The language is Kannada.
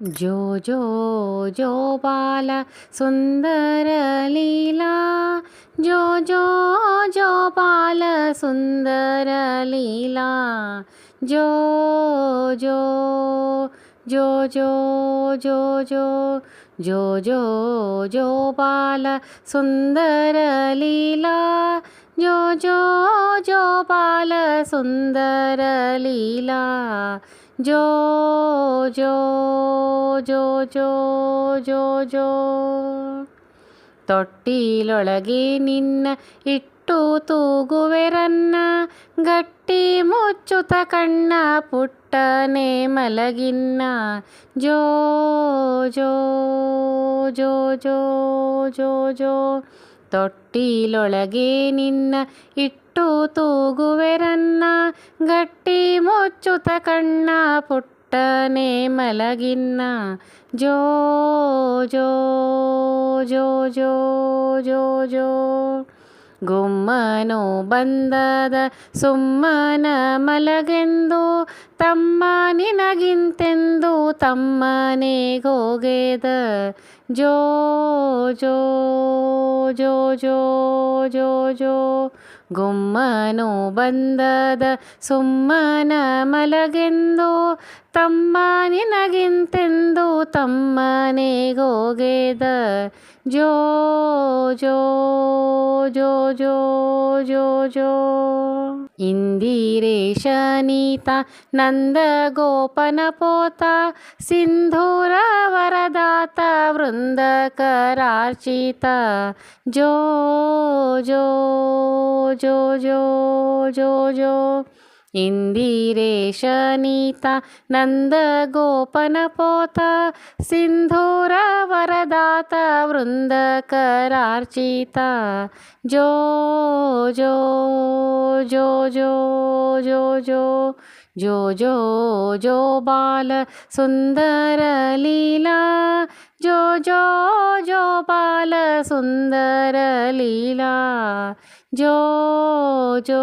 जो जो जो बाल सुंदर लीला जो जो जो बाल सुंदर लीला जो जो जो जो जो जो जो जो जो बाल सुंदर लीला जो जो जो बाल सुंदर लीला ಜೋ ಜೋ ಜೋ ಜೋ ಜೋ ಜೋ ತೊಟ್ಟಿಲೊಳಗೆ ನಿನ್ನ ಇಟ್ಟು ತೂಗುವೆರನ್ನ ಗಟ್ಟಿ ಮುಚ್ಚುತ ಕಣ್ಣ ಪುಟ್ಟನೆ ಮಲಗಿನ್ನ ಜೋ ಜೋ ಜೋ ಜೋ ಜೋ ಜೋ ತೊಟ್ಟಿಲೊಳಗೆ ನಿನ್ನ ಇಟ್ಟು ತೂಗುವೆರನ್ನ ಗಟ್ಟಿ ಮುಚ್ಚುತ ಕಣ್ಣ ಪುಟ್ಟನೆ ಮಲಗಿನ್ನ ಜೋ ಜೋ ಜೋ ಜೋ ಜೋ ಜೋ ಗುಮ್ಮನು ಬಂದದ ಸುಮ್ಮನ ಮಲಗೆಂದು, ತಮ್ಮ ನಿನಗಿಂತೆಂದು ತಮ್ಮನೆಗೋಗೆದ ಜೋ ಜೋ ಜೋ ಜೋ ಜೋ ಜೋ, ಗುಮ್ಮನು ಬಂದದ ಸುಮ್ಮನ ಮಲಗೆಂದು ತಮ್ಮ ನಿನಗಿಂತೆಂದು ತಮ್ಮನೆಗೋಗೆದ ಜೋ ಜೋ ಜೋ ಜೋ ಜೋ ಜೋ. ಇಂದಿರೇಶನೀತ ನಂದ ಗೋಪನ ಪೋತ ಸಿಂಧೂರ ವರದಾತ ವೃಂದ ಕರಾರ್ಚಿತ ಜೋ ಜೋ ಜೋ ಜೋ ಜೋ ಜೋ. ఇందిరేశ నీత నందగోపనపోత సింధూర వరదాత వృందకరార్చిత జో జో జో జో జో జో జో జో జో బాల సుందర లీలా జో జో జో బాల సుందర లీలా జో జో